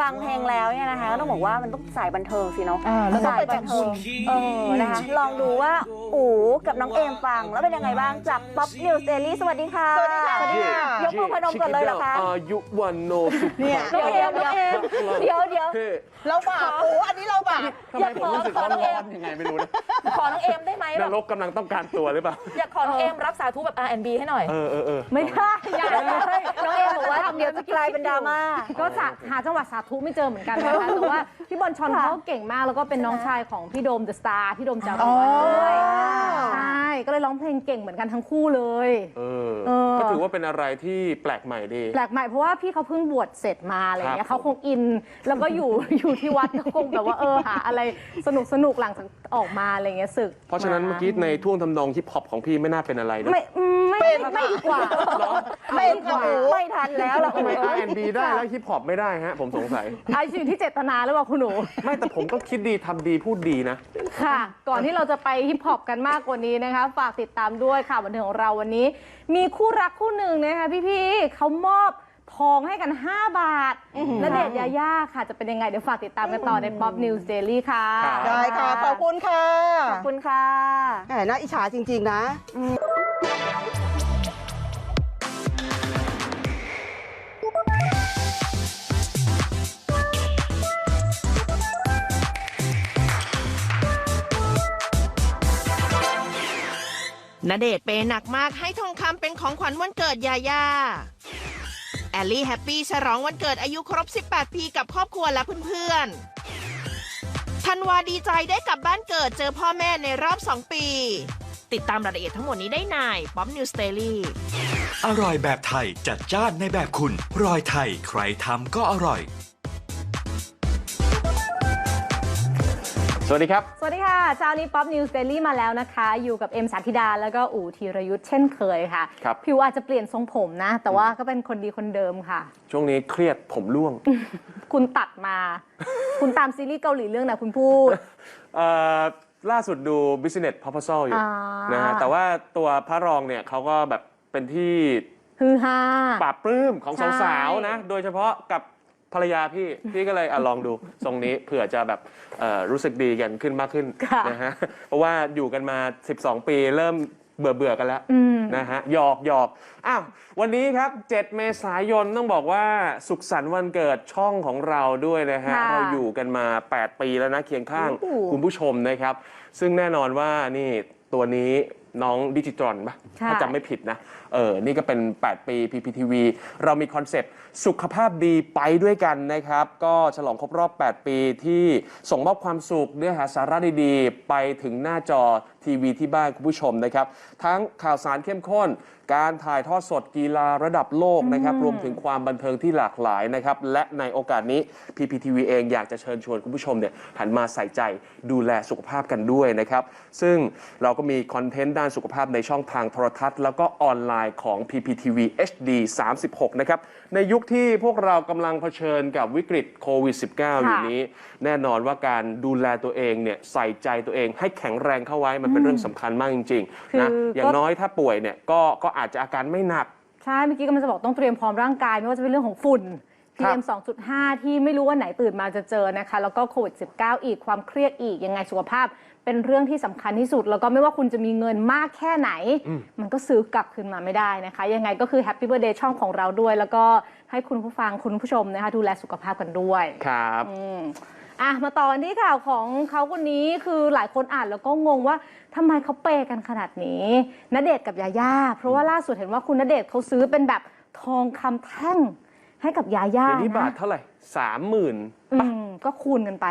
ฟังเพลงแล้วเนี่ยนะคะก็ต้องบอกว่ามันต้องสายบันเทิงสิเนาะเออแล้วก็สายไปบันเทิงเออนะคะลองดูว่าอู๋กับน้องเอมฟังแล้วเป็นยังไงบ้างจาก Pop News Daily สวัสดีค่ะสวัสดีค่ะยกมือพนมก่อนเลยเหรอคะอายุวันโนสุเนี่ยน้องเอมน้องเอมเดี๋ยวเดี๋ยวเฮ้เราบาปโอ้อันนี้เราบาปทำไมผมรู้สึกร้อนๆยังไงไม่รู้นะขอน้องเอมได้ไหมนแบบรกกำลังต้องการตัวหรือเปล่าอยากขอน้องเอมรับสาธุแบบ R&B ให้หน่อยเออเออเออไม่ได้อย่าเลยน้องเอมบอกว่าเดี๋ยวจะกลายเป็นดราม่าก็จะหาจังหวะสาธุไม่เจอเหมือนกันนะคะแต่ว่าพี่บอลชอนค่ะเขาเก่งมากแล้วก็เป็นน้องชายของพี่โดมเดอะสตาร์พี่โดมจารุวัฒน์ด้วยอ๋อใช่ก็เลยร้องเพลงเก่งเหมือนกันทั้งคู่เลย เออ เออ ก็ถือว่าเป็นอะไรที่แปลกใหม่ดี แปลกใหม่เพราะว่าพี่เขาเพิ่งบวชเสร็จมาอะไรเงี้ครัยบเขาคงอิน แล้วก็อยู่ อยู่ที่วัดก็คงแบบว่าเออหาอะไรสนุกสนุกหลังจากออกมาอะไรเงี้ยศึกเพราะฉะนั้นเมื่อกี้ในท่วงทำนองฮิปฮอปของพี่ไม่น่าเป็นอะไรนะ ไม่อืม ไม่ไม่ไม่ดีกว่าเป็นค่ะโอ้ไม่ทันแล้วล่ะทำไม R&B ได้แล้วฮิปฮอปไม่ได้ฮะ ผมสงสัย ไอ้สิ่งที่เจตนาหรือเปล่าคุณหนู ไม่แต่ผมก็คิดดีทำดีพูดดีนะ ค่ะ ก่อนที่เราจะไปฮิปฮอปกันมากกว่านี้นะคะ ฝากติดตามด้วยค่ะบันเทิงของเราวันนี้ มีคู่รักคู่หนึ่งนะคะพี่ๆเขามอบ ทองให้กัน 5 บาทและเดชน์ยาย่าค่ะ จะเป็นยังไง เดี๋ยวฝากติดตามกันต่อใน Pop News Daily ค่ะครับ ได้ค่ะ ขอบคุณค่ะขอบคุณค่ะ แหมน่าอิจฉาจริง ๆ นะณเดชน์เปย์หนักมากให้ทองคำเป็นของขวัญวันเกิดยาย่า แอลลี่แฮปปี้ฉลองวันเกิดอายุครบ 18 ปีกับครอบครัวและเพื่อนๆธันวาดีใจได้กลับบ้านเกิดเจอพ่อแม่ในรอบ 2 ปี ติดตามรายละเอียดทั้งหมดนี้ได้ในป๊อปนิวสเตอรี่อร่อยแบบไทยจัดจ้านในแบบคุณรอยไทยใครทำก็อร่อย สวัสดีครับ สวัสดีค่ะเช้านี้ Pop News Daily มาแล้วนะคะ อยู่กับเอ็มสาธิดา แล้วก็อู๋ธีรยุทธ์เช่นเคยค่ะ ครับ ผิวอาจจะเปลี่ยนทรงผมนะ แต่ว่าก็เป็นคนดีคนเดิมค่ะ ช่วงนี้เครียดผมร่วงคุณตัดมา คุณตามซีรีส์เกาหลีเรื่องไหนคุณพูด เอ่อล่าสุดดู Business Proposal อยู่อ่าน นะฮะแต่ว่าตัวพระรองเนี่ยเขาก็แบบเป็นที่ฮือฮา ปราบปลื้มของใช่ สาวๆนะ โดยเฉพาะกับ ภรรยาพี่ พี่ก็เลยอะลองดูทรงนี้เผื่อจะแบบเอ่อรู้สึกดีกันขึ้นมากขึ้นค่ะ นะฮะเพราะว่าอยู่กันมา 12 ปีเริ่มเบื่อเบื่อๆกันแล้ว อืม นะฮะหยอกหยอกอ้าววันนี้ครับ 7 เมษายนต้องบอกว่าสุขสันต์วันเกิดช่องของเราด้วยนะฮะ ค่ะเราอยู่กันมา 8 ปีแล้วนะเคียงข้างโอ้โห คุณผู้ชมนะครับ ซึ่งแน่นอนว่านี่ตัวนี้ น้องดิจิตรอนปะใช่ถ้าจำไม่ผิดนะ เออ นี่ก็เป็น 8 ปี PPTV เรามีคอนเซปต์สุขภาพดีไปด้วยกันนะครับ ก็ฉลองครบรอบ 8 ปีที่ส่งมอบความสุขเนื้อหาสาระดีๆ ไปถึงหน้าจอทีวีที่บ้านคุณผู้ชมนะครับ ทั้งข่าวสารเข้มข้นการถ่ายทอดสดกีฬาระดับโลกนะครับรวมถึงความบันเทิงที่หลากหลายนะครับและในโอกาสนี้ PPTV เองอยากจะเชิญชวนคุณผู้ชมเนี่ยหันมาใส่ใจดูแลสุขภาพกันด้วยนะครับซึ่งเราก็มีคอนเทนต์ด้านสุขภาพในช่องทางโทรทัศน์ แล้วก็ออนไลน์ของ PPTV HD 36 นะครับ ในยุคที่พวกเรากำลังเผชิญกับวิกฤตโควิด -19 อยู่นี้ แน่นอนว่าการดูแลตัวเองเนี่ยใส่ใจตัวเองให้แข็งแรงเข้าไว้มันเป็นเรื่องสำคัญมากจริงๆนะคืออย่างน้อยถ้าป่วยเนี่ยก็ก็อาจจะอาการไม่หนัก ใช่ เมื่อกี้กำลังจะบอกต้องเตรียมพร้อมร่างกาย ไม่ว่าจะเป็นเรื่องของฝุ่นครับ PM 2.5 ที่ไม่รู้ว่าไหนตื่นมาจะเจอนะคะ แล้วก็โควิด 19 อีกความเครียดอีก ยังไงสุขภาพ เป็นเรื่องที่สำคัญที่สุด แล้วก็ไม่ว่าคุณจะมีเงินมากแค่ไหน มันก็ซื้อกลับคืนมาไม่ได้นะคะ ยังไงก็คือ Happy Birthday ช่องของเราด้วย แล้วก็ให้คุณผู้ฟังคุณผู้ชมนะคะดูแลสุขภาพกันด้วยครับอืมอะมาต่อกันที่ข่าวของเขาคนนี้คือหลายคนอ่านแล้วก็งงว่าทำไมเขาเปย์กันขนาดนี้ณเดชน์กับยาย่าเพราะว่าล่าสุดเห็นว่าคุณณเดชน์เขาซื้อเป็นแบบทองคำแท่ง ให้กับยาย่าเดี๋ยวนี้บาทนะเท่าไหร่สามหมื่นอืมก็คูณกันไป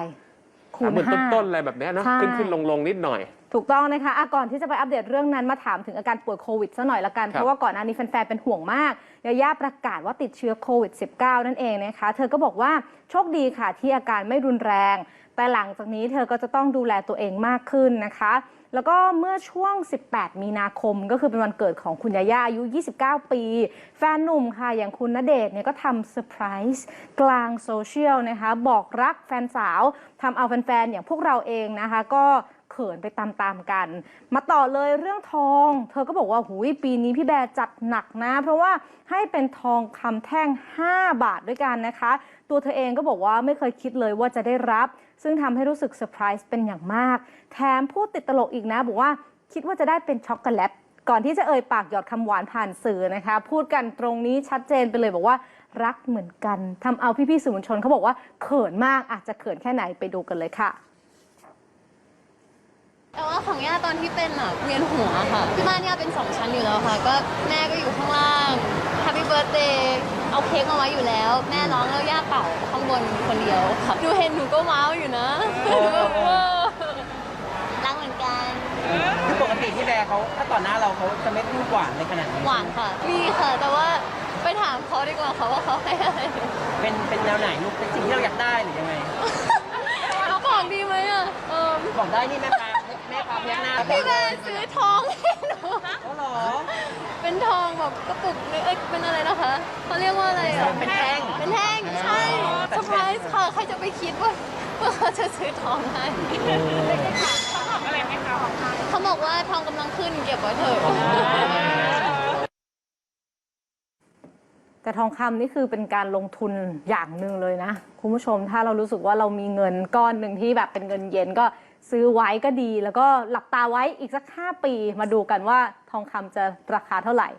คูสามณหมื่นห้า ต้นๆอะไรแบบเนี้ยนะใช่ ขึ้นขึ้นลงลงๆนิดหน่อย ถูกต้องนะคะอะก่อนที่จะไปอัปเดตเรื่องนั้นมาถามถึงอาการป่วยโควิดซะหน่อยละกันครับเพราะว่าก่อนหน้านี้แฟนๆเป็นห่วงมาก ยาย่าประกาศว่าติดเชื้อโควิด -19 นั่นเองนะคะ เธอก็บอกว่าโชคดีค่ะที่อาการไม่รุนแรง แต่หลังจากนี้เธอก็จะต้องดูแลตัวเองมากขึ้นนะคะ แล้วก็เมื่อช่วง 18 มีนาคมก็คือเป็นวันเกิดของคุณยาย่าอายุ 29 ปี แฟนหนุ่มค่ะ อย่างคุณณเดชน์เนี่ยก็ทำเซอร์ไพรส์กลางโซเชียลนะคะ บอกรักแฟนสาวทำเอาแฟนๆอย่างพวกเราเองนะคะ ก็ เขินไปตามๆกัน มาต่อเลยเรื่องทอง เธอก็บอกว่าหูยปีนี้พี่แบร์จัดหนักนะ เพราะว่าให้เป็นทองคำแท่ง 5 บาทด้วยกันนะคะ ตัวเธอเองก็บอกว่าไม่เคยคิดเลยว่าจะได้รับ ซึ่งทำให้รู้สึกเซอร์ไพรส์เป็นอย่างมาก แถมพูดติดตลกอีกนะ บอกว่าคิดว่าจะได้เป็นช็อกโกแลตก่อนที่จะเอ่ยปากหยอดคำหวานผ่านสื่อนะคะ พูดกันตรงนี้ชัดเจนไปเลยบอกว่ารักเหมือนกันทำเอาพี่ๆสื่อมวลชนเขาบอกว่าเขินมากอาจจะเขินแค่ไหนไปดูกันเลยค่ะ แต่ว่าของย่าตอนที่เป็นอะเวียนหัวค่ะที่บ้านย่าเป็นสองชั้นอยู่แล้วค่ะ ก็แม่ก็อยู่ข้างล่าง Happy Birthday เอาเค้กมาไว้อยู่แล้ว แม่ร้องแล้วย่าเป่าข้างบนคนเดียวค่ะดูเห็นหนูก็ว้าวอยู่นะแบบว่ารักเหมือนกัน คือปกติที่แบร์เขาถ้าต่อหน้าเราเขาจะไม่พูดหวานในขนาดนี้หวานค่ะ มีค่ะ แต่ว่าไปถามเขาดีกว่าค่ะว่าเขาให้อะไรเป็นเป็นแนวไหนลูกเป็นสิ่งที่เราอยากได้หรือยังไงเราบอกดีไหมอะเออบอกได้นี่แม่ปลาแม่ปลา พยักหน้าพี่แม่ซื้อทองให้หนูเขาหรอ เป็นทองแบบกระปุกนึงเอ้ยเป็นอะไรนะคะเขาเรียกว่าอะไรอะ เป็นแท่ง เป็นแท่ง ใช่เซอร์ไพรส์ค่ะ ใครจะไปคิดว่าว่าเขาจะซื้อทองให้เขาบอกว่าทองกำลังขึ้นเก็บไว้เถอะ แต่ทองคำนี่คือเป็นการลงทุนอย่างหนึ่งเลยนะ คุณผู้ชมถ้าเรารู้สึกว่าเรามีเงินก้อนหนึ่งที่แบบเป็นเงินเย็นก็ ซื้อไว้ก็ดี แล้วก็หลับตาไว้อีกสัก 5 ปีมาดูกันว่าทองคำจะราคาเท่าไหร่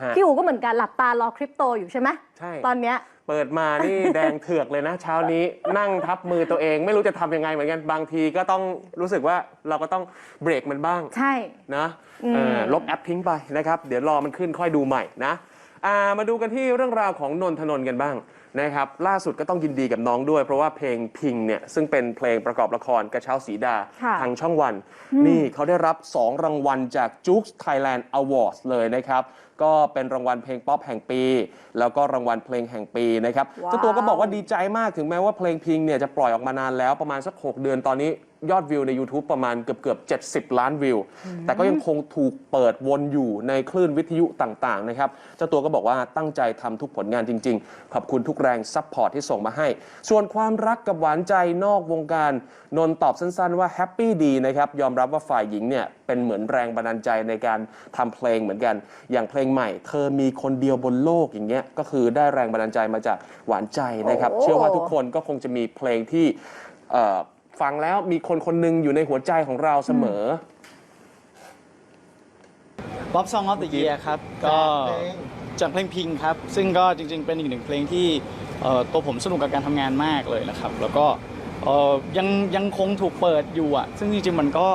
ฮะพี่อู๋ก็เหมือนกันหลับตารอคริปโตอยู่ใช่ไหมใช่ ตอนเนี้ย เปิดมานี่ แดงเถือกเลยนะ เช้านี้นั่งทับมือตัวเอง ไม่รู้จะทำยังไงเหมือนกันบางทีก็ต้องรู้สึกว่าเราก็ต้องเบรกมันบ้าง ใช่ นะอืม เออลบแอปทิ้งไปนะครับ เดี๋ยวรอมันขึ้นค่อยดูใหม่นะอ่ามาดูกันที่เรื่องราวของนนทนนท์กันบ้าง นะครับล่าสุดก็ต้องยินดีกับน้องด้วย เพราะว่าเพลงพิงเนี่ยซึ่งเป็นเพลงประกอบละครกระเช้าสีดาค่ะทางช่องวัน นี่เขาได้รับ 2 รางวัลจาก j u k e Thailand Awards เลยนะครับ ก็เป็นรางวัลเพลงป๊อปแห่งปี แล้วก็รางวัลเพลงแห่งปีนะครับว้าว เจ้าตัวก็บอกว่าดีใจมากถึงแม้ว่าเพลงพิงเนี่ยจะปล่อยออกมานานแล้วประมาณสัก 6 เดือนตอนนี้ ยอดวิวใน YouTube ประมาณเกือบเกือบๆ70 ล้านวิว แต่ก็ยังคงถูกเปิดวนอยู่ในคลื่นวิทยุต่างๆนะครับเจ้าตัวก็บอกว่าตั้งใจทำทุกผลงานจริง ๆ ขอบคุณทุกแรงซัพพอร์ตที่ส่งมาให้ ส่วนความรักกับหวานใจนอกวงการนนท์ตอบสั้น ๆ ว่าแฮปปี้ดีนะครับยอมรับว่าฝ่ายหญิงเนี่ยเป็นเหมือนแรงบันดาลใจในการทำเพลงเหมือนกัน อย่างเพลงใหม่ เธอมีคนเดียวบนโลกอย่างเงี้ยก็คือได้แรงบันดาลใจมาจากหวานใจนะครับโอ้เชื่อว่าทุกคนก็คงจะมีเพลงที่ เอ่อฟังแล้วมีคนคนหนึ่งอยู่ในหัวใจของเราเสมอป๊อปซองออฟเดอะเยียครับ ก็จากเพลงพิงครับ ซึ่งก็จริง ๆ เป็นอีกหนึ่งเพลงที่เอ่อตัวผมสนุกกับการทำงานมากเลยนะครับ แล้วก็เอ่อยังยังคงถูกเปิดอยู่อะ ซึ่งจริง ๆ มันก็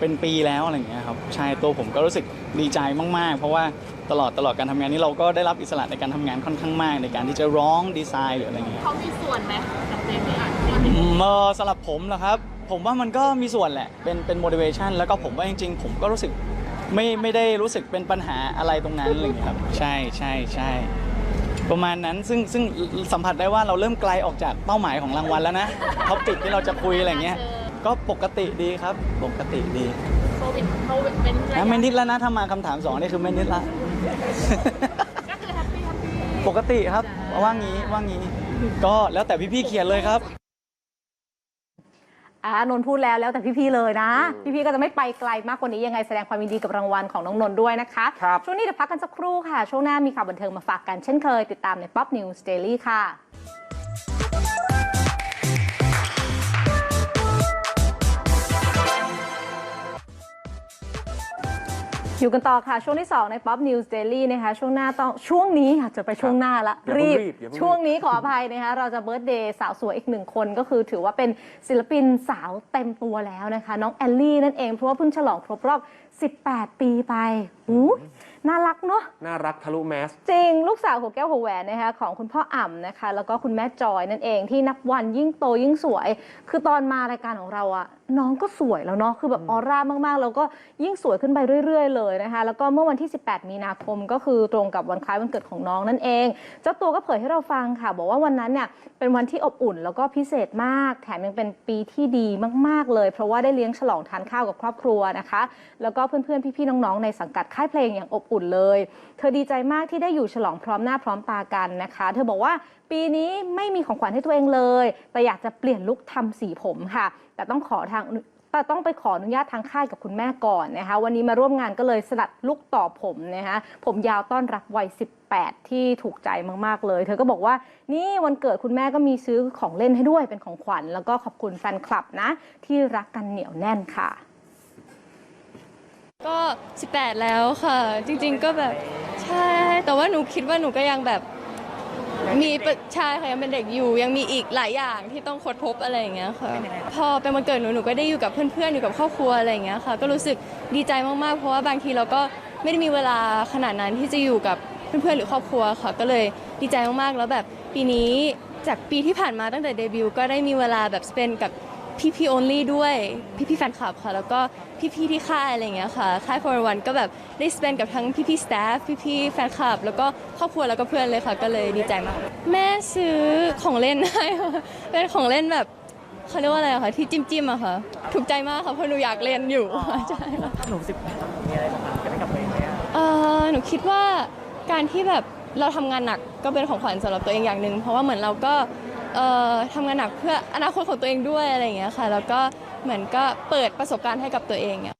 เป็นปีแล้วอะไรอย่างเงี้ยครับ ใช่ตัวผมก็รู้สึกดีใจมาก ๆ เพราะว่าตลอดตลอดการทำงานนี้เราก็ได้รับอิสระในการทำงานค่อนข้างมาก ในการที่จะร้องดีไซน์หรืออะไรเงี้ย เขามีส่วนไหมกับเพลงนี้อะอืม เอ่อสำหรับผมเหรอครับ ผมว่ามันก็มีส่วนแหละ เป็นเป็น motivation แล้วก็ผมว่าจริงๆ ผมก็รู้สึกไม่ไม่ได้รู้สึกเป็นปัญหาอะไรตรงนั้นอะไรอย่างเลยครับ ใช่ใช่ใช่ประมาณนั้นซึ่งซึ่งสัมผัสได้ว่าเราเริ่มไกลออกจากเป้าหมายของรางวัลแล้วนะท็อปิกที่เราจะคุยอะไรอย่างเงี้ย ก็ปกติดีครับ ปกติดีโควิดโควิดเป็นระนะยะไม่นิดแล้วนะถ้ามาคำถามสองนี่คือไม่นิดละ ก็คือแฮปปี้แฮปปี้ ปกติครับว่างี้ว่างี้ ก็แล้วแต่พี่ๆเขียนเลยครับ อ่านนท์พูดแล้วแล้วแต่พี่ๆเลยนะ พี่ๆก็จะไม่ไปไกลมากกว่านี้ยังไงแสดงความยินดีกับรางวัลของน้องนนท์ด้วยนะคะ ครับ ช่วงนี้เดี๋ยวพักกันสักครู่ค่ะ ช่วงหน้ามีข่าวบันเทิงมาฝากกันเช่นเคยติดตามใน Pop News Daily ค่ะ อยู่กันต่อค่ะ ช่วงที่ 2 ใน Pop News Daily นะคะช่วงหน้าต้องช่วงนี้อาจจะไปช่วงหน้าละอย่าเพิ่รีงบรีบอย่าเพิ่งรีบ ช่วงนี้ขออภัยนะคะเราจะเบิร์ d เดย์สาวสวยอีกหนึ่งคนก็คือถือว่าเป็นศิลปินสาวเต็มตัวแล้วนะคะ น้องแอลลี่นั่นเองเพราะว่าเพิ่งฉลองครบรอบ 18 ปีไปอู้น่ารักเนาะ น่ารักทะลุแมส จริง ลูกสาวหัวแก้วหัวแหวนนะคะของคุณพ่ออ่ำนะคะ แล้วก็คุณแม่จอยนั่นเองที่นับวันยิ่งโตยิ่งสวย คือตอนมารายการของเราอะน้องก็สวยแล้วเนาะคือแบบออร่ามากๆ แล้วก็ยิ่งสวยขึ้นไปเรื่อย ๆ เลยนะคะ แล้วก็เมื่อวันที่ 18 มีนาคมก็คือตรงกับวันคล้ายวันเกิดของน้องนั่นเอง เจ้าตัวก็เผยให้เราฟังค่ะ บอกว่าวันนั้นเนี่ยเป็นวันที่อบอุ่นแล้วก็พิเศษมาก แถมยังเป็นปีที่ดีมาก ๆเลย เพราะว่าได้เลี้ยงฉลองทานข้าวกับครอบครัวนะคะ แล้วก็เพื่อนๆ พี่ๆ น้องๆ ในสังกัดค่ายเพลงอย่างอบอุ่นเลย เธอดีใจมากที่ได้อยู่ฉลองพร้อมหน้าพร้อมตากันนะคะ เธอบอกว่าปีนี้ไม่มีของขวัญให้ตัวเองเลย แต่อยากจะเปลี่ยนลุคทำสีผมค่ะ แต่ต้องขอทางแต่ต้องไปขออนุญาตทางค่ายกับคุณแม่ก่อนนะคะ วันนี้มาร่วมงานก็เลยสลัดลูกต่อผมนะคะผมยาวต้อนรับวัย 18 ที่ถูกใจมากๆเลย เธอก็บอกว่านี่วันเกิดคุณแม่ก็มีซื้อของเล่นให้ด้วยเป็นของขวัญ แล้วก็ขอบคุณแฟนคลับนะ ที่รักกันเหนียวแน่นค่ะ ก็ 18 แล้วค่ะ จริง ๆ ก็แบบใช่ แต่ว่าหนูคิดว่าหนูก็ยังแบบมีปะใช่ค่ะยังเป็นเด็กอยู่ยังมีอีกหลายอย่างที่ต้องค้นพบอะไรอย่างเงี้ยค่ะพอเป็นวันเกิดหนูหนูก็ได้อยู่กับเพื่อนๆอยู่กับครอบครัวอะไรอย่างเงี้ยค่ะ ก็รู้สึกดีใจมากๆ เพราะว่าบางทีเราก็ไม่ได้มีเวลาขนาดนั้นที่จะอยู่กับเพื่อนๆหรือครอบครัวค่ะ ก็เลยดีใจมากๆแล้วแบบปีนี้จากปีที่ผ่านมาตั้งแต่เดบิวต์ก็ได้มีเวลาแบบสเปนกับ พี่พี่ only ด้วยพี่พี่แฟนคลับค่ะ แล้วก็พี่พี่ที่ค่ายอะไรอย่างเงี้ยค่ะ ค่าย for one ก็แบบได้สเปนกับทั้งพี่พี่ staff พี่พี่แฟนคลับ แล้วก็ครอบครัวแล้วก็เพื่อนเลยค่ะ ก็เลยดีใจมาก แม่ซื้อของเล่นให้ค่ะเป็นของเล่นแบบเขาเรียกว่าอะไรอะคะที่จิ้มจิ้มๆอะค่ะ ถูกใจมากค่ะเพราะหนูอยากเล่นอยู่ใช่ค่ะหนูสิบแปดมีอะไรบ้างจะได้กลับไปไหมอะเอ่อหนูคิดว่าการที่แบบเราทำงานหนักก็เป็นของขวัญสำหรับตัวเองอย่างหนึ่งเพราะว่าเหมือนเราก็ เอ่อทำงานหนักเพื่ออนาคตของตัวเองด้วยอะไรอย่างเงี้ยค่ะ แล้วก็เหมือนก็เปิดประสบการณ์ให้กับตัวเองอะ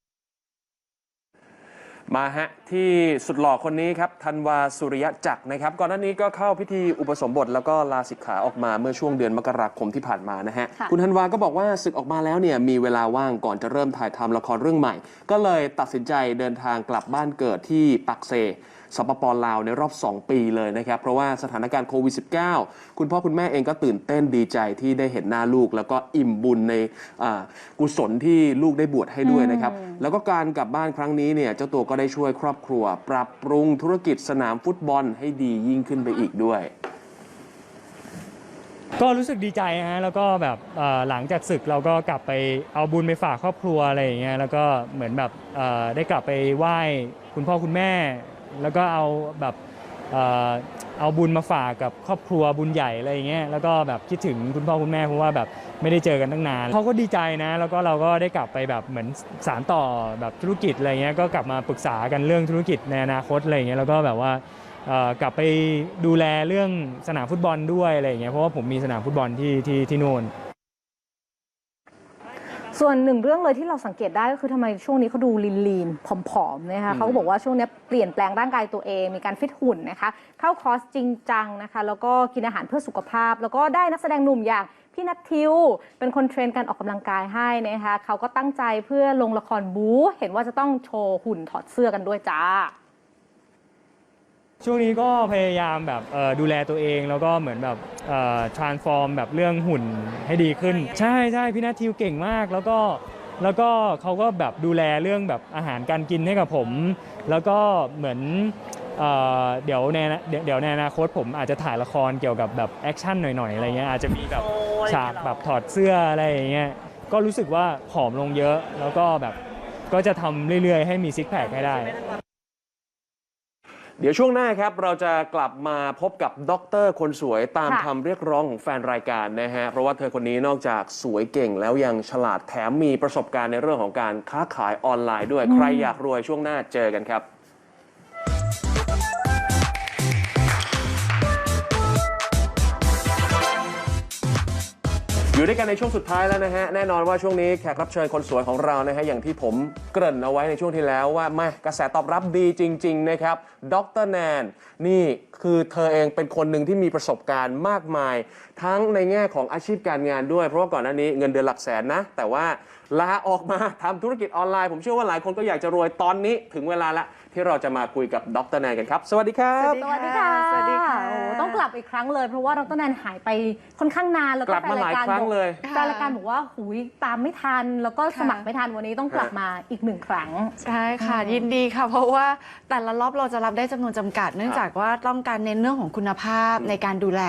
มาฮะ ที่สุดหล่อคนนี้ครับธันวาสุริยะจักรนะครับ ก่อนหน้านี้ก็เข้าพิธีอุปสมบทแล้วก็ลาสิกขาออกมาเมื่อช่วงเดือนมกราคมที่ผ่านมานะฮะค่ะ คุณธันวาก็บอกว่าศึกออกมาแล้วเนี่ยมีเวลาว่างก่อนจะเริ่มถ่ายทำละครเรื่องใหม่ ก็เลยตัดสินใจเดินทางกลับบ้านเกิดที่ปักเซสปปลาวในรอบ 2 ปีเลยนะครับ เพราะว่าสถานการณ์โควิด -19 คุณพ่อคุณแม่เองก็ตื่นเต้นดีใจที่ได้เห็นหน้าลูก แล้วก็อิ่มบุญในอ่ากุศลที่ลูกได้บวชให้ด้วยนะครับ แล้วก็การกลับบ้านครั้งนี้เนี่ยเจ้าตัวก็ได้ช่วยครอบครัว ปรับปรุงธุรกิจสนามฟุตบอลให้ดียิ่งขึ้นไปอีกด้วย ก็รู้สึกดีใจฮะแล้วก็แบบเอ่อหลังจากศึกเราก็กลับไปเอาบุญไปฝากครอบครัวอะไรอย่างเงี้ยแล้วก็เหมือนแบบเอ่อได้กลับไปไหว้คุณพ่อคุณแม่ แล้วก็เอาแบบ เอาบุญมาฝากกับครอบครัวบุญใหญ่อะไรอย่างเงี้ยแล้วก็แบบคิดถึงคุณพ่อคุณแม่เพราะว่าแบบไม่ได้เจอกันตั้งนานเขาก็ดีใจนะ แล้วก็เราก็ได้กลับไปแบบเหมือนสารต่อแบบธุรกิจอะไรเงี้ยก็กลับมาปรึกษากันเรื่องธุรกิจในอนาคตอะไรเงี้ยแล้วก็แบบว่ากลับไปดูแลเรื่องสนามฟุตบอลด้วยอะไรอย่างเงี้ยเพราะว่าผมมีสนามฟุตบอลที่ที่ที่โน่น ส่วนหนึ่งเรื่องเลยที่เราสังเกตได้ก็คือทำไมช่วงนี้เขาดูลีนลีนๆผอมๆนะคะเขาก็บอกว่าช่วงนี้เปลี่ยนแปลงร่างกายตัวเองมีการฟิตหุ่นนะคะ เข้าคอร์สจริงจังนะคะ แล้วก็กินอาหารเพื่อสุขภาพ แล้วก็ได้นักแสดงหนุ่มอย่างพี่นัททิว เป็นคนเทรนการออกกำลังกายให้นะคะเขาก็ตั้งใจเพื่อลงละครบู๊เห็นว่าจะต้องโชว์หุ่นถอดเสื้อกันด้วยจ้า ช่วงนี้ก็พยายามแบบดูแลตัวเองแล้วก็เหมือนแบบ transform แบบเรื่องหุ่นให้ดีขึ้น ใช่ใช่พี่นาทิวเก่งมากแล้วก็แล้วก็เขาก็แบบดูแลเรื่องแบบอาหารการกินให้กับผม แล้วก็เหมือนเอเดี๋ยวในเดี๋ยวเดี๋ยวในอนาคตผมอาจจะถ่ายละครเกี่ยวกับแบบแอคชั่นหน่อยๆอะไรเงี้ยอาจจะมีแบบฉากแบบถอดเสื้ออะไรอย่างเงี้ยก็รู้สึกว่าผอมลงเยอะแล้วก็แบบก็จะทำเรื่อยๆ ให้มีซิกแพคให้ได้ เดี๋ยวช่วงหน้าครับเราจะกลับมาพบกับด็อกเตอร์คนสวยตามค่ะ คำเรียกร้องของแฟนรายการนะฮะ เพราะว่าเธอคนนี้นอกจากสวยเก่งแล้วยังฉลาดแถมมีประสบการณ์ในเรื่องของการค้าขายออนไลน์ด้วย ใครอยากรวยช่วงหน้าเจอกันครับ อยู่ด้วยกันในช่วงสุดท้ายแล้วนะฮะ แน่นอนว่าช่วงนี้แขกรับเชิญคนสวยของเรานะฮะ อย่างที่ผมเกริ่นเอาไว้ในช่วงที่แล้วว่าแม่กระแสตอบรับดีจริง ๆ นะครับ ดรแนน นี่คือเธอเองเป็นคนหนึ่งที่มีประสบการณ์มากมาย ทั้งในแง่ของอาชีพการงานด้วย เพราะว่าก่อนหน้านี้เงินเดือนหลักแสนนะ แต่ว่า ลาออกมาทำธุรกิจออนไลน์ ผมเชื่อว่าหลายคนก็อยากจะรวยตอนนี้ถึงเวลาละ ที่เราจะมาคุยกับดรแนนกันครับ สวัสดีครับ สวัสดีค่ะสวัสดีค่ะโอ้ต้องกลับอีกครั้งเลยเพราะว่าดรแนนหายไปค่อนข้างนานแล้วกก็ลับมาหลายครั้งเลยแฟนรายการบอกว่าหุยตามไม่ทัน แล้วก็สมัครไม่ทันวันนี้ต้องกลับมาอีกหนึ่งครั้ง ใช่ค่ะ ยินดีค่ะ เพราะว่าแต่ละรอบเราจะรับได้จำนวนจำกัด เนื่องจากว่าต้องการเน้นเรื่องของคุณภาพในการดูแล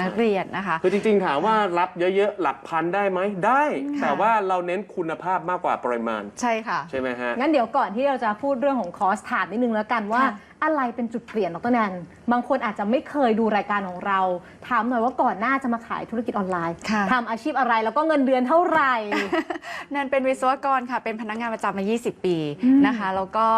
นักเรียนนะคะ คือจริงๆถามว่ารับเยอะๆหลักพันได้ไหมได้ แต่ว่าเราเน้นคุณภาพมากกว่าปริมาณ ใช่ค่ะ ใช่ไหมฮะ งั้นเดี๋ยวก่อนที่เราจะพูดเรื่องของคอร์สถามนิดนึงแล้วกันว่า ค่ะ อะไรเป็นจุดเปลี่ยนดรแนนบางคนอาจจะไม่เคยดูรายการของเราถามหน่อยว่าก่อนหน้าจะมาขายธุรกิจออนไลน์ค่ะ ทำอาชีพอะไรแล้วก็เงินเดือนเท่าไหร่ แนนเป็นวิศวกรค่ะ เป็นพนักงานประจำมา 20 ปีอืมนะคะ แล้วก็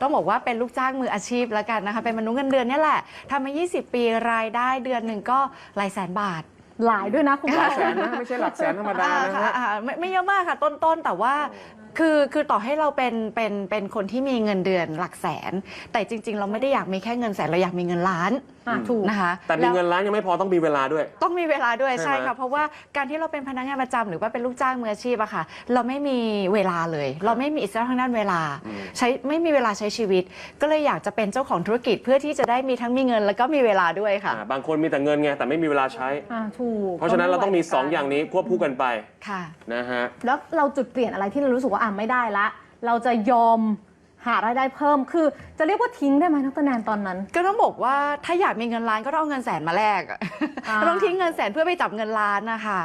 ต้องบอกว่าเป็นลูกจ้างมืออาชีพแล้วกันนะคะ เป็นมนุษย์เงินเดือนเนี่ยแหละทำมา 20 ปีรายได้เดือนหนึ่งก็หลายแสนบาท หลายด้วยนะคุณหผู้ลักชแสม นนะไม่ใช่หลักแสนธรรมดาอ่านะค่ะฮะ อ่าไม่ไม่เยอะมากค่ะ ต้นๆ แต่ว่า คือคือต่อให้เราเป็นเป็นเป็นคนที่มีเงินเดือนหลักแสน แต่จริง ๆ เราไม่ได้อยากมีแค่เงินแสนเราอยากมีเงินล้านอะถูก นะคะแต่มีล้ว เงินล้านยังไม่พอต้องมีเวลาด้วย ต้องมีเวลาด้วยใช่ใช่ไหม ค่ะเพราะว่าการที่เราเป็นพนักงานประจำหรือว่าเป็นลูกจ้างมืออาชีพอะค่ะ เราไม่มีเวลาเลย เราไม่มีอิสระทางด้านเวลา ใช้ไม่มีเวลาใช้ชีวิต ก็เลยอยากจะเป็นเจ้าของธุรกิจเพื่อที่จะได้มีทั้งมีเงินแล้วก็มีเวลาด้วยค่ะ อ่าบางคนมีแต่เงินไงแต่ไม่มีเวลาใช้ อ่าถูกเพราะฉะนั้นเราต้องมีก็ไไหว2อย่างนี้ควบคู่กันไปค่ะ นะฮะ แล้วเราจุดเปลี่ยนอะไรที่เรารู้สึกว่าอ่าไม่ได้ละ เราจะยอมหารายได้เพิ่ม คือจะเรียกว่าทิ้งได้ไหมนักแนนตอนนั้น ก็ต้องบอกว่าถ้าอยากมีเงินล้านก็ต้องเอาเงินแสนมาแลกอะอ่าต้องทิ้งเงินแสนเพื่อไปจับเงินล้านนะคะ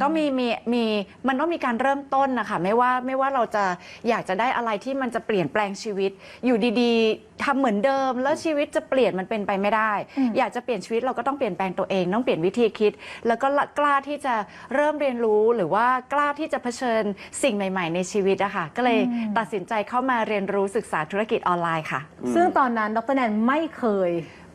ต้องมีมีมีมันต้องมีการเริ่มต้นนะคะไม่ว่าไม่ว่าเราจะอยากจะได้อะไรที่มันจะเปลี่ยนแปลงชีวิต อยู่ดีๆ ทำเหมือนเดิมแล้วชีวิตจะเปลี่ยนมันเป็นไปไม่ได้ อยากจะเปลี่ยนชีวิตเราก็ต้องเปลี่ยนแปลงตัวเอง ต้องเปลี่ยนวิธีคิด แล้วก็กล้าที่จะเริ่มเรียนรู้หรือว่ากล้าที่จะเผชิญสิ่งใหม่ ๆ ในชีวิตอะค่ะก็เลยตัดสินใจเข้ามาเรียนรู้ศึกษาธุรกิจออนไลน์ค่ะ ซึ่งตอนนั้นดรแนนไม่เคย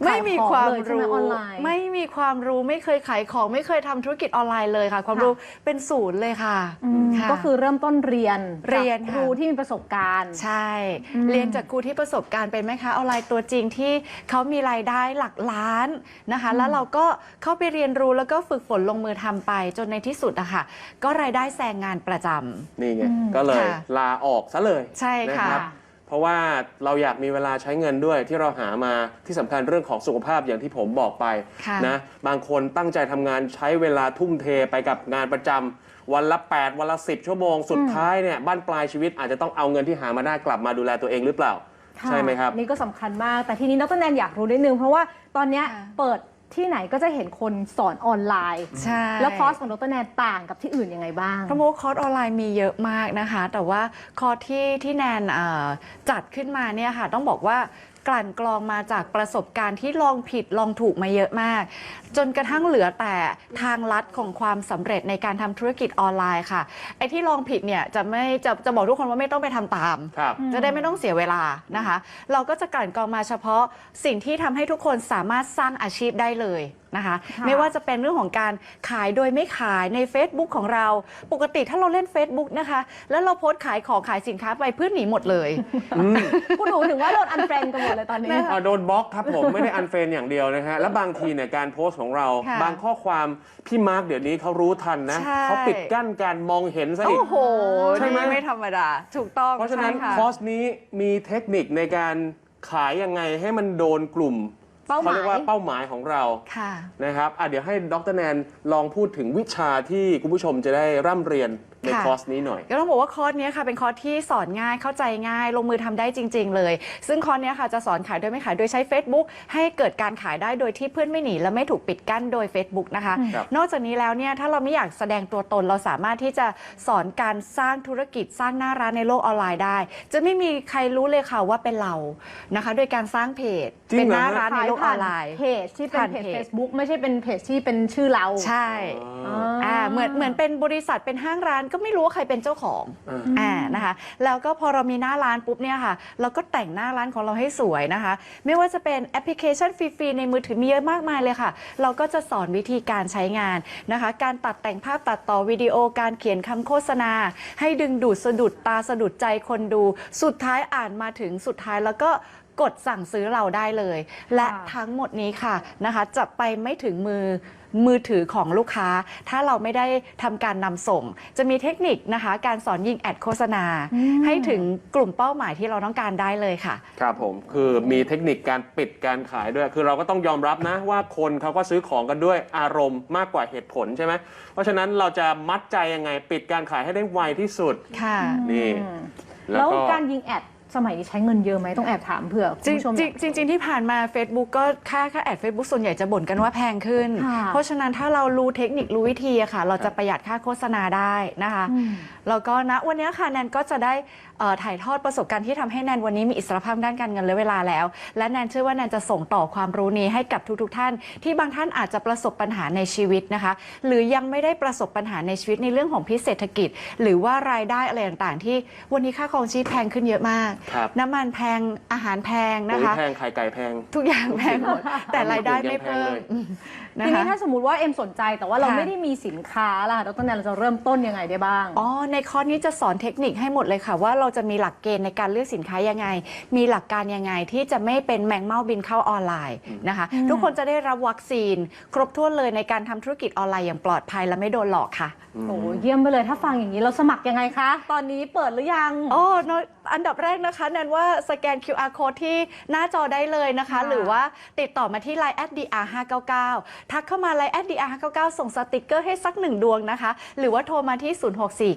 ไม่มีความขยของเลยใช่ไหรู้ออนไลน์ ไม่มีความรู้ไม่เคยขายของไม่เคยทำธุรกิจออนไลน์เลยค่ะ ความค่ะรู้เป็นศูนย์เลยค่ะอืมค่ะ ก็คือเริ่มต้นเรียนเรียนจากค่ะครูที่มีประสบการณ์ ใช่อืมเรียนจากครูที่ประสบการณ์เป็นไหมคะออนไลน์ตัวจริงที่เขามีรายได้หลักล้านนะคะ แล้วเราก็เข้าไปเรียนรู้แล้วก็ฝึกฝนลงมือทำไปจนในที่สุดอะค่ะก็รายได้แซงงานประจำนี่ไงอืมก็เลยค่ะลาออกซะเลยใช่ค่ะน รับเพราะว่าเราอยากมีเวลาใช้เงินด้วยที่เราหามาที่สำคัญเรื่องของสุขภาพอย่างที่ผมบอกไปค่ะนะบางคนตั้งใจทำงานใช้เวลาทุ่มเทไปกับงานประจำวันละ 8 วันละ 10 ชั่วโมงสุดท้ายเนี่ยบ้านปลายชีวิตอาจจะต้องเอาเงินที่หามาได้กลับมาดูแลตัวเองหรือเปล่าค่ะใช่ไหมครับ นี่ก็สำคัญมาก แต่ทีนี้ดรแนนอยากรู้นิดนึง เพราะว่าตอนเนี้ยค่ะ เปิด ที่ไหนก็จะเห็นคนสอนออนไลน์ ใช่ แล้วคอร์สของดรแนนต่างกับที่อื่นยังไงบ้าง เพราะว่าคอร์สออนไลน์มีเยอะมากนะคะ แต่ว่าคอร์สที่ที่แนนเอ่อจัดขึ้นมาเนี่ยค่ะ ต้องบอกว่า กลั่นกรองมาจากประสบการณ์ที่ลองผิดลองถูกมาเยอะมาก จนกระทั่งเหลือแต่ทางลัดของความสำเร็จในการทำธุรกิจออนไลน์ค่ะไอ้ที่ลองผิดเนี่ยจะไม่จะจะบอกทุกคนว่าไม่ต้องไปทำตามครับจะได้ไม่ต้องเสียเวลานะคะ เราก็จะกลั่นกรองมาเฉพาะสิ่งที่ทำให้ทุกคนสามารถสร้างอาชีพได้เลย นะคะค่ะไม่ว่าจะเป็นเรื่องของการขายโดยไม่ขายใน Facebook ของเรา ปกติถ้าเราเล่น Facebook นะคะ แล้วเราโพสต์ขายของขายสินค้าไปเพื่อนหนีหมดเลยพูดถูกถึงว่าโดนอันเฟรนกันหมดเลยตอนนี้ อ่าโดนบล็อกครับผมไม่ได้อันเฟรนอย่างเดียวนะฮะ และบางทีเนี่ยการโพสต์ของเราค่ะบางข้อความพี่มาร์กเดี๋ยวนี้เขารู้ทันนะใช่ เขาปิดกั้นการมองเห็นซะอีก โอ้โหใช่ไหม นี่ไม่ธรรมดา ถูกต้องเพราะฉะนั้นใช่ค่ะคอร์สนี้มีเทคนิคในการขายยังไงให้มันโดนกลุ่ม เป้าหมายเรียกว่าเป้าหมายของเราค่ะ นะครับอะเดี๋ยวให้ดรแนนลองพูดถึงวิชาที่คุณผู้ชมจะได้ร่ำเรียน ในค่ะคอร์สนี้หน่อย ก็ต้องบอกว่าคอร์สเนี้ยค่ะเป็นคอร์สที่สอนง่ายเข้าใจง่าย ลงมือทำได้จริง ๆ เลย ซึ่งคอร์สเนี้ยค่ะจะสอนขายโดยไม่ขายโดยใช้ Facebook ให้เกิดการขายได้โดยที่เพื่อนไม่หนี และไม่ถูกปิดกั้นโดย Facebook นะคะครับนอกจากนี้แล้วเนี่ยถ้าเราไม่อยากแสดงตัวตนเราสามารถที่จะสอนการสร้างธุรกิจสร้างหน้าร้านในโลกออนไลน์ได้ จะไม่มีใครรู้เลยค่ะว่าเป็นเรานะคะ โดยการสร้างเพจจริงเป็นเหรอหน้าฮะร้านในโลกออนไลน์เพจที่เป็นผ่านเพจเพจ Facebook ไม่ใช่เป็นเพจที่เป็นชื่อเราใช่อ๋ออ่าเหมือนเหมือนเป็นบริษัทเป็นห้างร้านก็ไม่รู้ว่าใครเป็นเจ้าของอ่า อ่านะคะ แล้วก็พอเรามีหน้าร้านปุ๊บเนี่ยค่ะ เราก็แต่งหน้าร้านของเราให้สวยนะคะ ไม่ว่าจะเป็นแอปพลิเคชันฟรีๆในมือถือมีเยอะมากมายเลยค่ะ เราก็จะสอนวิธีการใช้งานนะคะ การตัดแต่งภาพตัดต่อวิดีโอการเขียนคำโฆษณา ให้ดึงดูดสะดุดตาสะดุดใจคนดู สุดท้ายอ่านมาถึงสุดท้ายแล้วก็ กดสั่งซื้อเราได้เลย และค่ะทั้งหมดนี้ค่ะนะคะจะไปไม่ถึงมือมือถือของลูกค้า ถ้าเราไม่ได้ทำการนำส่ง จะมีเทคนิคนะคะ การสอนยิงแอดโฆษณา ให้ถึงกลุ่มเป้าหมายที่เราต้องการได้เลยค่ะ ครับผมคือมีเทคนิคการปิดการขายด้วย คือเราก็ต้องยอมรับนะว่าคนเขาก็ซื้อของกันด้วยอารมณ์มากกว่าเหตุผลใช่ไหมเพราะฉะนั้นเราจะมัดใจยังไงปิดการขายให้ได้ไวที่สุดค่ะนี่แล้วการยิงแอด สมัยนี้ใช้เงินเยอะไหมต้องแอบถามเผื่อจคุริณงผู้ชมจริงจริงจริงที่ผ่านมา Facebook ก็ค่าค่าแอด Facebook ส่วนใหญ่จะบ่นกันว่าแพงขึ้น ค่ะเพราะฉะนั้นถ้าเรารู้เทคนิครู้วิธีอะค่ะ เราจะประหยัดค่าโฆษณาได้นะคะ อืม แล้วก็ณวันนี้ค่ะแนนก็จะได้เอ่อถ่ายทอดประสบการณ์ที่ทำให้แนนวันนี้มีอิสรภาพด้านการเงินและเวลาแล้ว และแนนเชื่อว่าแนนจะส่งต่อความรู้นี้ให้กับทุก ๆ ท่าน ที่บางท่านอาจจะประสบปัญหาในชีวิตนะคะ หรือยังไม่ได้ประสบปัญหาในชีวิตในเรื่องของพิษเศรษฐกิจ หรือว่ารายได้อะไรต่างๆ ที่วันนี้ค่าครองชีพแพงขึ้นเยอะมากครับน้ำมันแพงอาหารแพงนะปุ๋ยคะแพงไข่ไก่แพง ทุกอย่างแพงหมดแต่รายได้ไม่เพิ่มนะทีนี้คะถ้าสมมติว่าเอ็มสนใจแต่ว่าเราค่ะไม่ได้มีสินค้าล่ะดรแนนเราจะเริ่มต้นยังไงได้บ้างอ๋อในคอร์สนี้จะสอนเทคนิคให้หมดเลยค่ะว่าเราจะมีหลักเกณฑ์ในการเลือกสินค้ายังไง มีหลักการยังไงที่จะไม่เป็นแมงเม่าบินเข้าออนไลน์นะคะอืมทุกคนจะได้รับวัคซีน ครบถ้วนเลยในการทำธุรกิจออนไลน์อย่างปลอดภัยและไม่โดนหลอกค่ะ โอ้เยี่ยมไปเลยถ้าฟังอย่างนี้เราสมัครยังไงคะ ตอนนี้เปิดหรือยัง โอ้น้ อยอันดับแรกนะคะแนนว่าสแกน QR code ที่หน้าจอได้เลยนะคะ ค่ะ หรือว่าติดต่อมาที่ Line DR 599ทักเข้ามา Line DR 599ส่งสติกเกอร์ให้สักหนึ่งดวงนะคะ หรือว่าโทรมาที่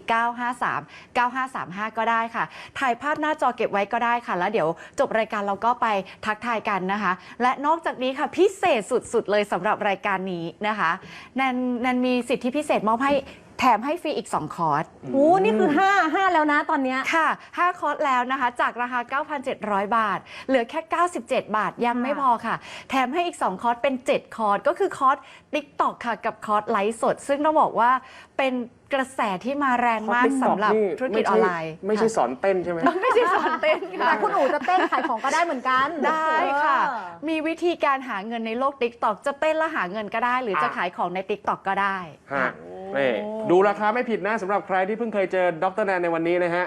064953 9535 ก็ได้ค่ะ ถ่ายภาพหน้าจอเก็บไว้ก็ได้ค่ะ แล้วเดี๋ยวจบรายการเราก็ไปทักทายกันนะคะ และนอกจากนี้ค่ะพิเศษสุดๆเลยสำหรับรายการนี้นะคะแนนแนนมีสิทธิพิเศษมอบให้ แถมให้ฟรีอีก 2 คอร์ส โอ้นี่คือ 5 5 แล้วนะตอนเนี้ย ค่ะ 5 คอร์สแล้วนะคะ จากราคา 9,700 บาท เหลือแค่ 97 บาท ยังไม่พอค่ะ แถมให้อีก 2 คอร์ส เป็น 7 คอร์ส ก็คือคอร์ส TikTok ค่ะ กับคอร์สไลฟ์สด ซึ่งต้องบอกว่าเป็น กระแสที่มาแรงมากสำหรับธุรกิจออนไลน์ ไม่ใช่ค่ะสอนเต้นใช่ไหมไม่ใช่สอนเต้นค่ะ แต่คุณอู๋จะเต้นขายของก็ได้เหมือนกัน ได้ค่ะเออมีวิธีการหาเงินในโลก TikTok จะเต้นแล้วหาเงินก็ได้ หรือจะอะขายของใน TikTok ก็ได้ฮะนี่ดูราคาไม่ผิดนะสำหรับใครที่เพิ่งเคยเจอดรแนนในวันนี้นะฮะ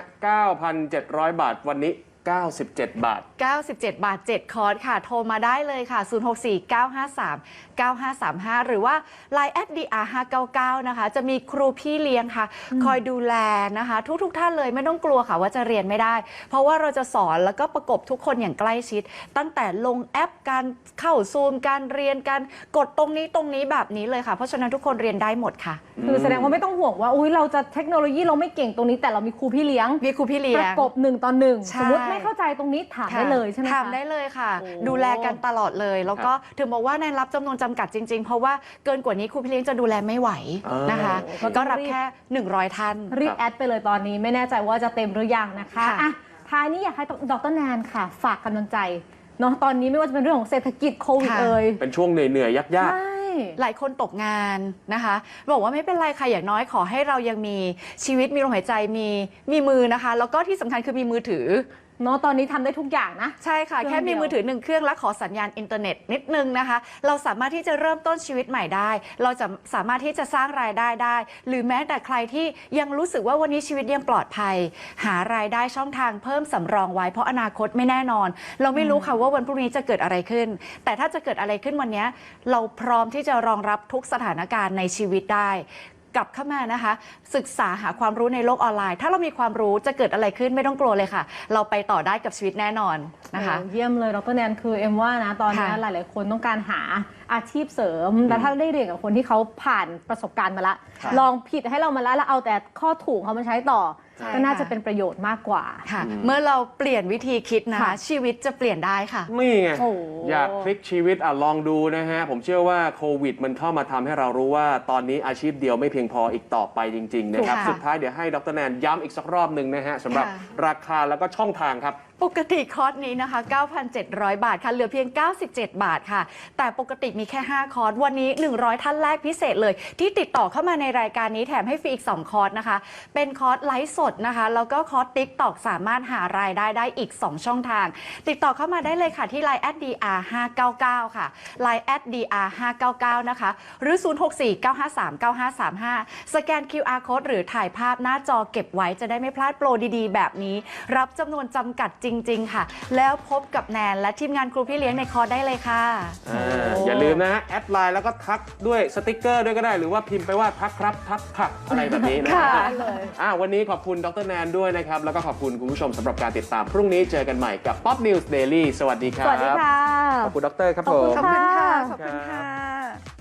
9,700 บาทวันนี้ 97 บาท 97 บาท 7 คอร์สค่ะ โทรมาได้เลยค่ะ 064 953 9535 หรือว่า Line DR 599 นะคะ จะมีครูพี่เลี้ยงค่ะ คอยดูแลนะคะ ทุกทุกๆท่านเลยไม่ต้องกลัวค่ะว่าจะเรียนไม่ได้ เพราะว่าเราจะสอนแล้วก็ประกบทุกคนอย่างใกล้ชิด ตั้งแต่ลงแอปการเข้าซูม การเรียนการกดตรงนี้ตรงนี้แบบนี้เลยค่ะ เพราะฉะนั้นทุกคนเรียนได้หมดค่ะ คือแสดงว่าไม่ต้องห่วงว่า อุ้ยเราจะเทคโนโลยีเราไม่เก่งตรงนี้แต่เรามีครูพี่เลี้ยง มีครูพี่เลี้ปยระงกบหนึ่งต่อหนึ่งใช่ สมมติไม่เข้าใจตรงนี้ถามได้เลยใช่ไหมคะ ถามได้เลยค่ะ โอ้ดูแลกันตลอดเลย แล้วก็ถึงบอกว่าในรับจำนวนจำกัดจริง ๆ เพราะว่าเกินกว่านี้ครูพี่เลี้ยงจะดูแลไม่ไหวอ่าน นะคะ ก็ต้อง ก็รับรีบแค่ 100 ท่าน รีบแอดไปเลยตอนนี้ไม่แน่ใจว่าจะเต็มหรือยังนะคะค่ะ อะท้ายนี้อยากให้ดรแนนค่ะ ฝากกำลังใจเนาะตอนนี้ไม่ว่าจะเป็นเรื่องของเศรษฐกิจโควิดเอ่ยเป็นช่วงเหนื่อยๆยาก ใช่ หลายคนตกงานนะคะ บอกว่าไม่เป็นไรค่ะอย่างน้อยขอให้เรายังมีชีวิตมีลมหายใจมีมีมือนะคะ แล้วก็ที่สำคัญคือมีมือถือ เนาะตอนนี้ทำได้ทุกอย่างนะ ใช่ค่ะ เครื่องแค่มีเดียวมือถือหนึ่งเครื่องและขอสัญญาณอินเทอร์เน็ตนิดนึงนะคะ เราสามารถที่จะเริ่มต้นชีวิตใหม่ได้ เราจะสามารถที่จะสร้างรายได้ได้ หรือแม้แต่ใครที่ยังรู้สึกว่าวันนี้ชีวิตยังปลอดภัย หารายได้ช่องทางเพิ่มสำรองไว้เพราะอนาคตไม่แน่นอน เราไม่รู้ค่ะว่าวันพรุ่งนี้จะเกิดอะไรขึ้น แต่ถ้าจะเกิดอะไรขึ้นวันนี้เราพร้อมที่จะรองรับทุกสถานการณ์ในชีวิตได้ กลับเข้ามานะคะ ศึกษาหาความรู้ในโลกออนไลน์ ถ้าเรามีความรู้จะเกิดอะไรขึ้นไม่ต้องกลัวเลยค่ะ เราไปต่อได้กับชีวิตแน่นอนนะคะโอ้เยี่ยมเลยดรแนนคือเอ็มว่านะตอนนี้ค่ะ หลายๆคนต้องการหา อาชีพเสริม แล้วถ้าได้เรียนกับคนที่เขาผ่านประสบการณ์มาละค่ะลองผิดให้เรามาแล้วแล้วเอาแต่ข้อถูกเขามาใช้ต่อ ใช่ ก็น่าค่ะจะเป็นประโยชน์มากกว่า ค่ะ เมื่อเราเปลี่ยนวิธีคิดนะ ค่ะ ชีวิตจะเปลี่ยนได้ค่ะๆนี่ไง โอ้ อยากพลิกชีวิตอะลองดูนะฮะ ผมเชื่อว่าโควิดมันเข้ามาทำให้เรารู้ว่าตอนนี้อาชีพเดียวไม่เพียงพออีกต่อไปจริง ๆ นะครับ ถูกค่ะสุดท้ายเดี๋ยวให้ดรแนนย้ำอีกสักรอบหนึ่งนะฮะสำหรับค่ะ ราคาแล้วก็ช่องทางครับ ปกติคอร์สนี้นะคะ 9,700 บาทค่ะ เหลือเพียง 97 บาทค่ะ แต่ปกติมีแค่ 5 คอร์ส วันนี้ 100 ท่านแรกพิเศษเลย ที่ติดต่อเข้ามาในรายการนี้แถมให้ฟรีอีก 2 คอร์สนะคะ เป็นคอร์สไลฟ์สดนะคะ แล้วก็คอร์สติ๊กตอกสามารถหารายได้ได้อีก 2 ช่องทาง ติดต่อเข้ามาได้เลยค่ะที่ Line @dr 599 ค่ะ Line @dr 599 นะคะ หรือ 0649539535 สแกน QR code หรือถ่ายภาพหน้าจอเก็บไว้จะได้ไม่พลาดโปรดีๆ แบบนี้ รับจำนวนจำกัดจริงๆ ค่ะ แล้วพบกับแนนและทีมงานครูพี่เลี้ยงในคอร์สได้เลยค่ะ อ่าอย่าลืมนะฮะแอดไลน์แล้วก็ทักด้วยสติกเกอร์ด้วยก็ได้ หรือว่าพิมพ์ไปว่าทักครับทักผักอะไรแบบนี้นะค่ะอ่าวันนี้ขอบคุณดรแนนด้วยนะครับ แล้วก็ขอบคุณคุณผู้ชมสำหรับการติดตาม พรุ่งนี้เจอกันใหม่กับ Pop News Daily สวัสดีครับสวัสดีค่ะ ขอบคุณดรครับขอบผคุณมขอบคุณค่ะค่ะ ขอบคุณค่ะ